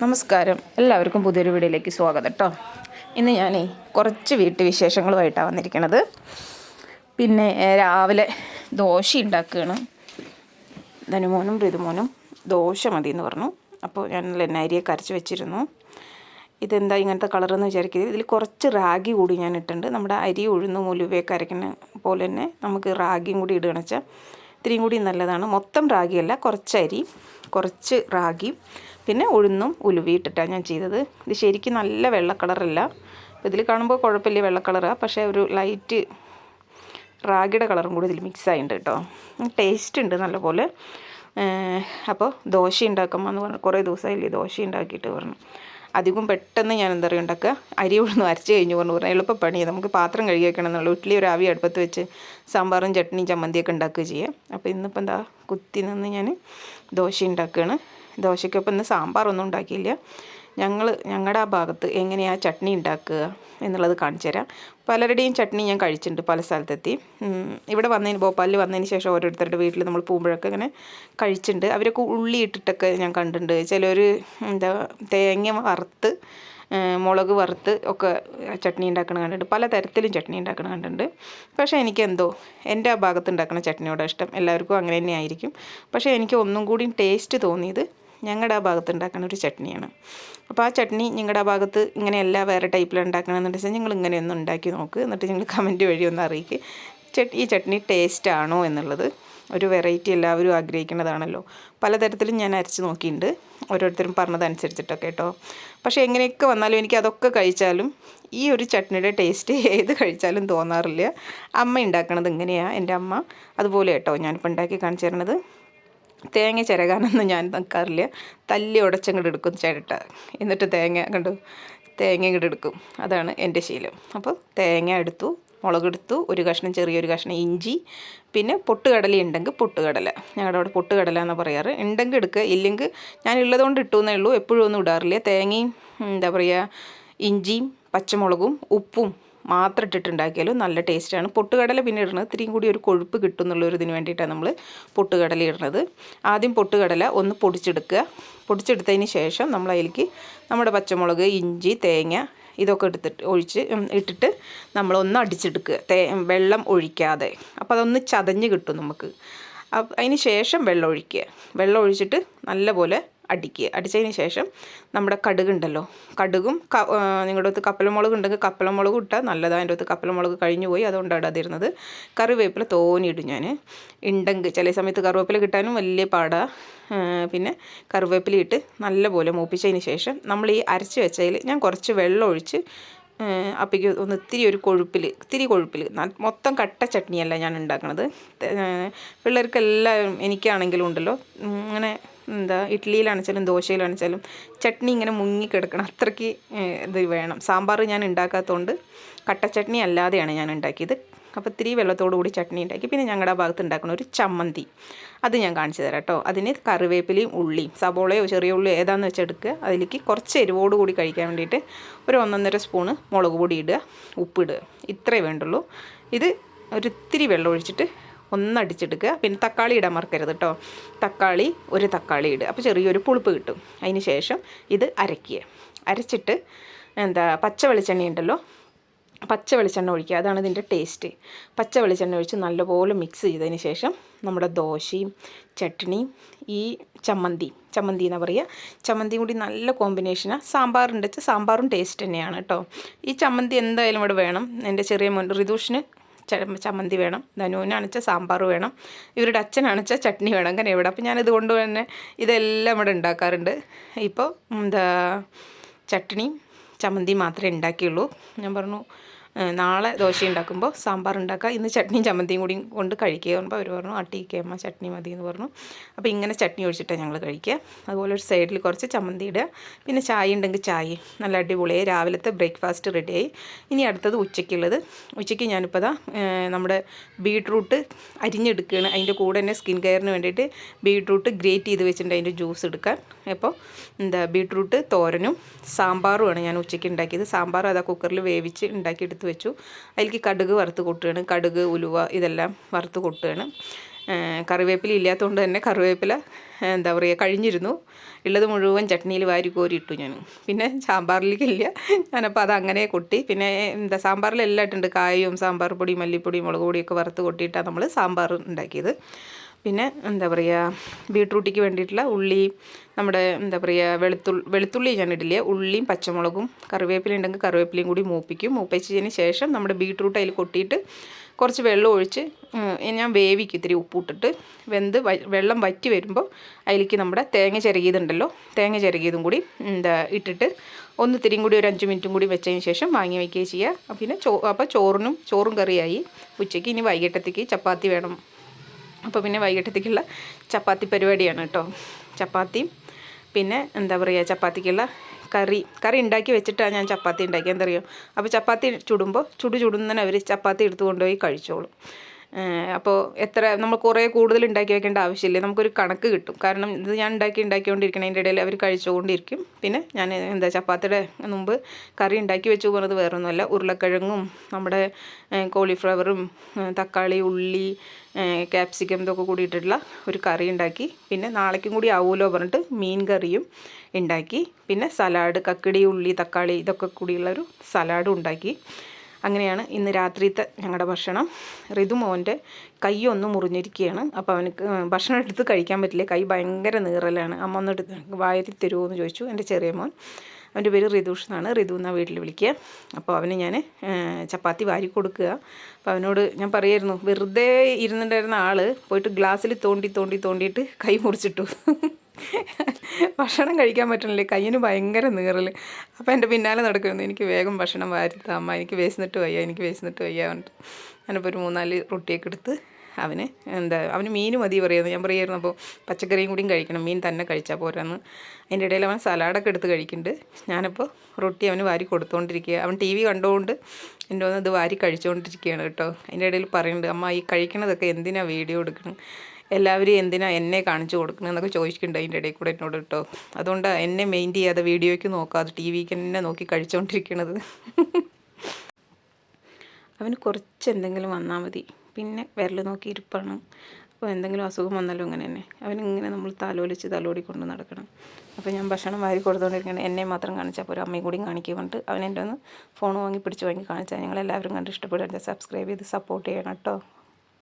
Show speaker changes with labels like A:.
A: നമസ്കാരം. എല്ലാവർക്കും പുതിയൊരു വീഡിയോയിലേക്ക് സ്വാഗതം കേട്ടോ ഇന്ന് ഞാൻ കുറച്ച് വീട്ടുവിശേഷങ്ങളുമായിട്ടാണ് വന്നിരിക്കണത്. പിന്നെ രാവിലെ ദോശ ഉണ്ടാക്കുകയാണ് ധനുമോനും ഋതുമോനും ദോശ മതി എന്ന് പറഞ്ഞു. അപ്പോൾ ഞാൻ നല്ല കരച്ച് വെച്ചിരുന്നു. ഇതെന്താ ഇങ്ങനത്തെ കളറെന്ന് വിചാരിക്കരുത്. ഇതിൽ കുറച്ച് റാഗി കൂടി ഞാൻ ഇട്ടിട്ടുണ്ട്. നമ്മുടെ അരി ഉഴുന്ന് മുലുവയൊക്കെ അരയ്ക്കുന്ന പോലെ തന്നെ നമുക്ക് റാഗിയും കൂടി ഇടുകയെന്ന് വെച്ചാൽ ഇത്തിരിയും കൂടി നല്ലതാണ്. മൊത്തം റാഗിയല്ല കുറച്ച് അരി കുറച്ച് റാഗി പിന്നെ ഉഴുന്നും ഉലുവി ഇട്ടിട്ടാണ് ഞാൻ ചെയ്തത്. ഇത് ശരിക്കും നല്ല വെള്ള കളറല്ല. ഇതിൽ കാണുമ്പോൾ കുഴപ്പമില്ല വെള്ള കളറാണ് പക്ഷേ ഒരു ലൈറ്റ് റാഗിയുടെ കളറും കൂടി ഇതിൽ മിക്സ് ആയിട്ടുണ്ട് കേട്ടോ. ടേസ്റ്റ് ഉണ്ട് നല്ലപോലെ. അപ്പോൾ ദോശ ഉണ്ടാക്കുമ്പോൾ എന്ന് പറഞ്ഞു കുറേ ദിവസമായില്ലേ ദോശ ഉണ്ടാക്കിയിട്ട് പറഞ്ഞു. അധികം പെട്ടെന്ന് ഞാൻ എന്താ പറയുക ഉണ്ടാക്കുക? അരി ഉഴുന്ന് അരച്ച് കഴിഞ്ഞു പറഞ്ഞു പറഞ്ഞാൽ എളുപ്പപ്പണി. നമുക്ക് പാത്രം കഴുകി വെക്കണം എന്നുള്ളൂ. ഇഡ്ഡലി ഒരു ആവി അടുപ്പത്ത് വെച്ച് സാമ്പാറും ചട്നിയും ചമ്മന്തിയൊക്കെ ഉണ്ടാക്കുക ചെയ്യുക. അപ്പോൾ ഇന്നിപ്പോൾ എന്താ കുത്തി നിന്ന് ഞാൻ ദോശ ഉണ്ടാക്കുകയാണ്. ദോശയ്ക്കൊപ്പം ഇന്ന് സാമ്പാറൊന്നും ഉണ്ടാക്കിയില്ല. ഞങ്ങൾ ഞങ്ങളുടെ ആ ഭാഗത്ത് എങ്ങനെയാണ് ചട്നി ഉണ്ടാക്കുക എന്നുള്ളത് കാണിച്ചു തരാം. പലരുടെയും ചട്നി ഞാൻ കഴിച്ചിട്ടുണ്ട് പല സ്ഥലത്തെത്തി. ഇവിടെ വന്നതിന് ഭോപ്പാലിൽ വന്നതിന് ശേഷം ഓരോരുത്തരുടെ വീട്ടിൽ നമ്മൾ പോകുമ്പോഴൊക്കെ ഇങ്ങനെ കഴിച്ചിട്ടുണ്ട്. അവരൊക്കെ ഉള്ളി ഇട്ടിട്ടൊക്കെ ഞാൻ കണ്ടിട്ടുണ്ട്. ചിലർ എന്താ തേങ്ങ വറുത്ത് മുളക് വറുത്ത് ഒക്കെ ചട്നി ഉണ്ടാക്കണ കണ്ടിട്ടുണ്ട്. പല തരത്തിലും ചട്നി ഉണ്ടാക്കണ കണ്ടിട്ടുണ്ട്. പക്ഷേ എനിക്ക് എന്തോ എന്റെ ആ ഭാഗത്ത് ഉണ്ടാക്കുന്ന ചട്നിയോടാണ് ഇഷ്ടം. എല്ലാവർക്കും അങ്ങനെ തന്നെ ആയിരിക്കും. പക്ഷേ എനിക്ക് ഒന്നും കൂടി ടേസ്റ്റ് തോന്നിയത് ഞങ്ങളുടെ ആ ഭാഗത്ത് ഉണ്ടാക്കുന്ന ഒരു ചട്നിയാണ്. അപ്പോൾ ആ ചട്നി നിങ്ങളുടെ ഭാഗത്ത് ഇങ്ങനെയല്ല വേറെ ടൈപ്പിൽ ഉണ്ടാക്കണമെന്ന് വെച്ചാൽ നിങ്ങൾ ഇങ്ങനെ ഒന്ന് ഉണ്ടാക്കി നോക്ക്. എന്നിട്ട് നിങ്ങൾ കമന്റ് വഴി ഒന്ന് അറിയിക്കുക ചട് ഈ ചട്നി ടേസ്റ്റ് ആണോ എന്നുള്ളത്. ഒരു വെറൈറ്റി എല്ലാവരും ആഗ്രഹിക്കുന്നതാണല്ലോ പലതരത്തിലും ഞാൻ അരച്ച് നോക്കിയിട്ടുണ്ട് ഓരോരുത്തരും പറഞ്ഞതനുസരിച്ചിട്ടൊക്കെ കേട്ടോ പക്ഷേ എങ്ങനെയൊക്കെ വന്നാലും എനിക്ക് അതൊക്കെ കഴിച്ചാലും ഈ ഒരു ചട്നിയുടെ ടേസ്റ്റ് ഏത് കഴിച്ചാലും തോന്നാറില്ല. അമ്മ ഉണ്ടാക്കണത് ഇങ്ങനെയാണ് എന്റെ അമ്മ അതുപോലെ കേട്ടോ ഞാനിപ്പോൾ ഉണ്ടാക്കി കാണിച്ചു തരണത്. തേങ്ങ ചിരകാനൊന്നും ഞാൻ നിൽക്കാറില്ല തല്ലി ഉടച്ചങ്ങോട്ട് എടുക്കും ചിരട്ട. എന്നിട്ട് തേങ്ങ കണ്ടു? തേങ്ങ ഇങ്ങോട്ട് എടുക്കും. അതാണ് എന്റെ ശീലം. അപ്പോൾ തേങ്ങ എടുത്തു മുളകെടുത്തു ഒരു കഷ്ണം ചെറിയൊരു കഷ്ണം ഇഞ്ചി പിന്നെ പൊട്ടുകടല ഉണ്ടെങ്കിൽ പൊട്ടുകടല. ഞങ്ങളുടെ അവിടെ പൊട്ടുകടല എന്ന് പറയാറ്. ഉണ്ടെങ്കിൽ എടുക്കുക. ഇല്ലെങ്കിൽ ഞാൻ ഉള്ളതുകൊണ്ട് ഇട്ടു എന്നേ ഉള്ളൂ. എപ്പോഴും ഒന്നും ഇടാറില്ല. തേങ്ങയും എന്താ പറയുക ഇഞ്ചിയും പച്ചമുളകും ഉപ്പും മാത്രം ഇട്ടിട്ടുണ്ടാക്കിയാലും നല്ല ടേസ്റ്റാണ്. പൊട്ടുകടല പിന്നെ ഇടുന്നത് ഇത്തിരിയും കൂടി ഒരു കൊഴുപ്പ് കിട്ടും എന്നുള്ളൊരു ഇതിന് വേണ്ടിയിട്ടാണ് നമ്മൾ പൊട്ടുകടല ഇടുന്നത് ആദ്യം പൊട്ടുകടല ഒന്ന് പൊടിച്ചെടുക്കുക. പൊടിച്ചെടുത്തതിന് ശേഷം നമ്മൾ അതിലേക്ക് നമ്മുടെ പച്ചമുളക് ഇഞ്ചി തേങ്ങ ഇതൊക്കെ എടുത്തിട്ട് ഒഴിച്ച് ഇട്ടിട്ട് നമ്മളൊന്ന് അടിച്ചെടുക്കുക. തേ വെള്ളം ഒഴിക്കാതെ. അപ്പോൾ അതൊന്ന് ചതഞ്ഞ് കിട്ടും നമുക്ക്. അതിന് ശേഷം വെള്ളം ഒഴിക്കുക. വെള്ളം ഒഴിച്ചിട്ട് നല്ലപോലെ അടിക്കുക അടിച്ചതിന് ശേഷം നമ്മുടെ കടുകുണ്ടല്ലോ കടുകും നിങ്ങളുടെ അടുത്ത് കപ്പലമുളക് ഉണ്ടെങ്കിൽ കപ്പലമുളക് ഇട്ടാൽ നല്ലതാണ് എന്റെ അടുത്ത് കപ്പലമുളക് കഴിഞ്ഞു പോയി. അതുകൊണ്ടാണ് ഇടാതിരുന്നത് കറിവേപ്പില തോനിയിടും ഞാൻ. ഉണ്ടെങ്കിൽ ചില സമയത്ത് കറിവേപ്പില കിട്ടാനും വലിയ പാടാണ് പിന്നെ കറിവേപ്പില ഇട്ട് നല്ലപോലെ മൂപ്പിച്ചതിന് ശേഷം നമ്മൾ ഈ അരച്ച് വെച്ചതിൽ ഞാൻ കുറച്ച് വെള്ളം ഒഴിച്ച് അപ്പയ്ക്ക് ഒന്ന് ഇത്തിരി ഒരു കൊഴുപ്പിൽ ഇത്തിരി കൊഴുപ്പിൽ മൊത്തം കട്ട ചട്നിയല്ല ഞാൻ ഉണ്ടാക്കുന്നത് പിള്ളേർക്കെല്ലാം എനിക്കാണെങ്കിലും ഉണ്ടല്ലോ. അങ്ങനെ എന്താ ഇഡ്ഡലിയിലാണെച്ചാലും ദോശയിലാണെച്ചാലും ചട്നി ഇങ്ങനെ മുങ്ങി കിടക്കണം. അത്രയ്ക്ക് ഇത് വേണം. സാമ്പാർ ഞാൻ ഉണ്ടാക്കാത്തതുകൊണ്ട് കട്ട ചട്നി അല്ലാതെയാണ് ഞാൻ ഉണ്ടാക്കിയത്. അപ്പോൾ ഇത്തിരി വെള്ളത്തോടു കൂടി ചട്നി ഉണ്ടാക്കി. പിന്നെ ഞങ്ങളുടെ ഭാഗത്ത് ഉണ്ടാക്കുന്ന ഒരു ചമ്മന്തി. അത് ഞാൻ കാണിച്ചു തരാം കേട്ടോ അതിന് കറിവേപ്പിലയും ഉള്ളിയും സബോളയോ ചെറിയ ഉള്ളിയോ ഏതാണെന്ന് വെച്ചാൽ എടുക്കുക. അതിലേക്ക് കുറച്ച് എരിവോട് കൂടി കഴിക്കാൻ വേണ്ടിയിട്ട് ഒരു ഒന്നൊന്നര സ്പൂണ് മുളക് പൊടി ഇടുക ഉപ്പിടുക ഇത്രയേ വേണ്ടുള്ളൂ. ഇത് ഒരു ഇത്തിരി വെള്ളം ഒഴിച്ചിട്ട് ഒന്നടിച്ചെടുക്കുക. പിന്നെ തക്കാളി ഇടാൻ മറക്കരുത് കേട്ടോ തക്കാളി ഒരു തക്കാളി ഇടുക. അപ്പോൾ ചെറിയൊരു പുളിപ്പ് കിട്ടും. അതിന് ശേഷം ഇത് അരയ്ക്കുക. അരച്ചിട്ട് എന്താ പച്ച വെളിച്ചെണ്ണ ഉണ്ടല്ലോ? പച്ച വെളിച്ചെണ്ണ ഒഴിക്കുക. അതാണ് ഇതിന്റെ ടേസ്റ്റ്. പച്ച വെളിച്ചെണ്ണ ഒഴിച്ച് നല്ലപോലെ മിക്സ് ചെയ്തതിന് ശേഷം നമ്മുടെ ദോശയും ചട്നിയും ഈ ചമ്മന്തി. ചമ്മന്തി എന്ന് പറയുക ചമ്മന്തിയും കൂടി നല്ല കോമ്പിനേഷനാണ് സാമ്പാറുണ്ട് വെച്ചാൽ സാമ്പാറും ടേസ്റ്റ് തന്നെയാണ് കേട്ടോ ഈ ചമ്മന്തി എന്തായാലും ഇവിടെ വേണം. എന്റെ ചെറിയ മോൻ ച- ചമ്മന്തി വേണം ധനുവിനാണെച്ചാൽ സാമ്പാർ വേണം ഇവരുടെ അച്ഛനാണെച്ചാൽ ചട്നി വേണം. അങ്ങനെ ഇവിടെ അപ്പോൾ ഞാൻ കൊണ്ട് തന്നെ ഇതെല്ലാം ഇവിടെ ഉണ്ടാക്കാറുണ്ട്. ഇപ്പോൾ എന്താ ചട്നിയും ചമ്മന്തി മാത്രമേ ഉണ്ടാക്കിയുള്ളൂ. ഞാൻ പറഞ്ഞു "ഏഹ് നാളെ ദോശ ഉണ്ടാക്കുമ്പോൾ സാമ്പാർ ഉണ്ടാക്കുക. ഇന്ന് ചട്നിയും ചമ്മന്തിയും കൂടി കൊണ്ട് കഴിക്കുക പറയുമ്പോൾ അവർ പറഞ്ഞു. അട്ടിക്ക് ചട്നി മതി എന്ന് പറഞ്ഞു. അപ്പോൾ ഇങ്ങനെ ചട്നി ഒഴിച്ചിട്ടാണ് ഞങ്ങൾ കഴിക്കുക. അതുപോലെ ഒരു സൈഡിൽ കുറച്ച് ചമ്മന്തി ഇടുക. പിന്നെ ചായ ഉണ്ടെങ്കിൽ ചായ. നല്ല അടിപൊളിയായി രാവിലത്തെ ബ്രേക്ക്ഫാസ്റ്റ് റെഡിയായി. ഇനി അടുത്തത് ഉച്ചയ്ക്കുള്ളത്. ഉച്ചയ്ക്ക് ഞാനിപ്പോൾ ദാ നമ്മുടെ ബീട്രൂട്ട് അരിഞ്ഞെടുക്കുകയാണ്. അതിന്റെ കൂടെ തന്നെ സ്കിൻ കെയറിന് വേണ്ടിയിട്ട് ബീട്രൂട്ട് ഗ്രേറ്റ് ചെയ്ത് വെച്ചിട്ടുണ്ട്. അതിന്റെ ജ്യൂസ് എടുക്കാൻ. അപ്പോൾ എന്താ ബീട്രൂട്ട് തോരനും സാമ്പാറുമാണ് ഞാൻ ഉച്ചയ്ക്ക് ഉണ്ടാക്കിയത്. സാമ്പാർ അതാ കുക്കറിൽ വേവിച്ച് ഉണ്ടാക്കി വെച്ചു. അതിലേക്ക് കടുക് വറുത്ത് കൊട്ടുകയാണ്. കടുക് ഉലുവ ഇതെല്ലാം വറുത്ത് കൊട്ടുകയാണ്. കറിവേപ്പില ഇല്ലാത്തതുകൊണ്ട് തന്നെ കറിവേപ്പില എന്താ പറയുക കഴിഞ്ഞിരുന്നു. ഉള്ളത് മുഴുവൻ ചട്നിയിൽ വാരി കോരി ഇട്ടു ഞാൻ. പിന്നെ സാമ്പാറിലേക്കില്ല. ഞാനപ്പോൾ അത് അങ്ങനെ കൊട്ടി. പിന്നെ എന്താ സാമ്പാറിൽ എല്ലാം ഇട്ടുണ്ട് കായും സാമ്പാർ പൊടി മല്ലിപ്പൊടി മുളക് പൊടിയൊക്കെ വറുത്ത് കൊട്ടിയിട്ടാണ് നമ്മൾ സാമ്പാർ ഉണ്ടാക്കിയത്. പിന്നെ എന്താ പറയുക ബീട്രൂട്ടിക്ക് വേണ്ടിയിട്ടുള്ള ഉള്ളി നമ്മുടെ എന്താ പറയുക വെളുത്തുള്ളി വെളുത്തുള്ളി ഞാൻ ഇടില്ല ഉള്ളിയും പച്ചമുളകും കറിവേപ്പില ഉണ്ടെങ്കിൽ കറിവേപ്പിലയും കൂടി മൂപ്പിക്കും. മൂപ്പിച്ചതിന് ശേഷം നമ്മുടെ ബീട്രൂട്ട് അതിൽ കൊട്ടിയിട്ട് കുറച്ച് വെള്ളം ഒഴിച്ച് ഞാൻ വേവിക്കും ഇത്തിരി ഉപ്പിട്ടിട്ട്. വെന്ത് വെള്ളം വറ്റി വരുമ്പോൾ അതിലേക്ക് നമ്മുടെ തേങ്ങ ചിരകിയതുണ്ടല്ലോ തേങ്ങ ചിരകിയതും കൂടി എന്താ ഇട്ടിട്ട് ഒന്ന് തിരിയും കൂടി ഒരു അഞ്ച് മിനിറ്റും കൂടി വെച്ചതിന് ശേഷം വാങ്ങി വയ്ക്കുകയും ചെയ്യുക. പിന്നെ ചോ അപ്പോൾ ചോറിനും ചോറും കറിയായി ഉച്ചയ്ക്ക്. ഇനി വൈകിട്ടത്തേക്ക് ചപ്പാത്തി വേണം. അപ്പോൾ പിന്നെ വൈകിട്ടത്തേക്കുള്ള ചപ്പാത്തി പരിപാടിയാണ് കേട്ടോ. ചപ്പാത്തിയും പിന്നെ എന്താ പറയുക ചപ്പാത്തിക്കുള്ള കറി. കറി ഉണ്ടാക്കി വെച്ചിട്ടാണ് ഞാൻ ചപ്പാത്തി ഉണ്ടാക്കിയത്. എന്തറിയോ അപ്പോൾ ചപ്പാത്തി ചുടുമ്പോൾ ചുടു ചുടുന്നതിന് അവർ ചപ്പാത്തി എടുത്തു കൊണ്ടുപോയി കഴിച്ചോളും. അപ്പോൾ എത്ര നമ്മൾ കുറേ കൂടുതൽ ഉണ്ടാക്കി വെക്കേണ്ട ആവശ്യമില്ല. നമുക്കൊരു കണക്ക് കിട്ടും. കാരണം ഇത് ഞാൻ ഉണ്ടാക്കി ഉണ്ടാക്കിക്കൊണ്ടിരിക്കണതിന്റെ ഇടയിൽ അവർ കഴിച്ചുകൊണ്ടിരിക്കും. പിന്നെ ഞാൻ എന്താ ചപ്പാത്തിയുടെ മുമ്പ് കറി ഉണ്ടാക്കി വെച്ചു പോകുന്നത് വേറൊന്നുമല്ല. ഉരുളക്കിഴങ്ങും നമ്മുടെ കോളിഫ്ലവറും തക്കാളി ഉള്ളി ക്യാപ്സിക്കം ഇതൊക്കെ കൂടിയിട്ടുള്ള ഒരു കറി ഉണ്ടാക്കി. പിന്നെ നാളേക്കും കൂടി ആവുമല്ലോ പറഞ്ഞിട്ട് മീൻ കറിയും ഉണ്ടാക്കി. പിന്നെ സലാഡ് കക്കിടി ഉള്ളി തക്കാളി ഇതൊക്കെ കൂടിയുള്ള ഒരു സലാഡും ഉണ്ടാക്കി. അങ്ങനെയാണ് ഇന്ന് രാത്രിത്തെ ഞങ്ങളുടെ ഭക്ഷണം. ഋതുമോന്റെ കൈ ഒന്ന് മുറിഞ്ഞിരിക്കുകയാണ് അപ്പോൾ അവനക്ക് ഭക്ഷണം എടുത്ത് കഴിക്കാൻ പറ്റില്ല. കൈ ഭയങ്കര നീറലാണ്. അമ്മ ഒന്ന് എടുത്ത് വായത്തിൽ തരുമോ എന്ന് ചോദിച്ചു. എന്റെ ചെറിയ മോൻ. അവന്റെ പേര് ഋതുഷ് എന്നാണ്. ഋതു എന്നാണ് വീട്ടിൽ വിളിക്കുക. അപ്പോൾ അവന് ഞാൻ ചപ്പാത്തി വാരി കൊടുക്കുക. അപ്പോൾ അവനോട് ഞാൻ പറയായിരുന്നു വെറുതെ ഇരുന്നിട്ടുണ്ടായിരുന്ന ആൾ പോയിട്ട് ഗ്ലാസ്സിൽ തോണ്ടി തോണ്ടി തോണ്ടിയിട്ട് കൈ മുറിച്ചിട്ടു. ഭക്ഷണം കഴിക്കാൻ പറ്റണില്ലേ. കയ്യിന് ഭയങ്കര നീറൽ അപ്പോൾ എന്റെ പിന്നാലെ നടക്കുന്നു എനിക്ക് വേഗം ഭക്ഷണം വാരി അമ്മ എനിക്ക് വേസിന്നിട്ട് വയ്യ എനിക്ക് വേസിന്നിട്ട് വയ്യ പറഞ്ഞിട്ട് ഞാനിപ്പോൾ ഒരു മൂന്നാൽ റൊട്ടിയൊക്കെ എടുത്ത് അവന് എന്താ അവന് മീൻ മതി പറയുന്നത് ഞാൻ പറയുമായിരുന്നു അപ്പോൾ പച്ചക്കറിയും കൂടിയും കഴിക്കണം. മീൻ തന്നെ കഴിച്ചാൽ പോരാന്ന്. അതിന്റെ ഇടയിൽ അവൻ സലാഡൊക്കെ എടുത്ത് കഴിക്കുന്നുണ്ട്. ഞാനിപ്പോൾ റൊട്ടി അവന് വാരി കൊടുത്തുകൊണ്ടിരിക്കുക അവൻ ടി വി കണ്ടുകൊണ്ട് എന്റെ ഒന്ന് ഇത് വാരി കഴിച്ചുകൊണ്ടിരിക്കുകയാണ് കേട്ടോ. അതിന്റെ ഇടയിൽ പറയുന്നുണ്ട് അമ്മ ഈ കഴിക്കണതൊക്കെ എന്തിനാണ് വീഡിയോ എടുക്കണം? എല്ലാവരും എന്തിനാ എന്നെ കാണിച്ചു കൊടുക്കണമെന്നൊക്കെ ചോദിക്കുന്നുണ്ട് അതിന്റെ ഇടയിൽ കൂടെ എന്നോട് കേട്ടോ. അതുകൊണ്ട് എന്നെ മെയിൻ ചെയ്യാതെ വീഡിയോയ്ക്ക് നോക്കാതെ ടി വിക്ക് തന്നെ നോക്കി കഴിച്ചുകൊണ്ടിരിക്കണത് അവന് കുറച്ച് എന്തെങ്കിലും വന്നാൽ മതി. പിന്നെ വിരൽ നോക്കി ഇരിപ്പാണ്. അപ്പോൾ എന്തെങ്കിലും അസുഖം വന്നാലും അങ്ങനെ തന്നെ. അവനിങ്ങനെ നമ്മൾ തലോലിച്ച് തലോടി കൊണ്ട് നടക്കണം. അപ്പോൾ ഞാൻ ഭക്ഷണം വാരി കൊടുത്തുകൊണ്ടിരിക്കണം എന്നെ മാത്രം കാണിച്ചാൽ പോലും അമ്മയും കൂടിയും കാണിക്കുന്നുണ്ട് അവൻ എന്റെ ഒന്ന് ഫോൺ വാങ്ങി പിടിച്ച് വാങ്ങി കാണിച്ചാൽ ഞങ്ങളെല്ലാവരും കണ്ട് ഇഷ്ടപ്പെടുക സബ്സ്ക്രൈബ് ചെയ്ത് സപ്പോർട്ട് ചെയ്യണം കേട്ടോ.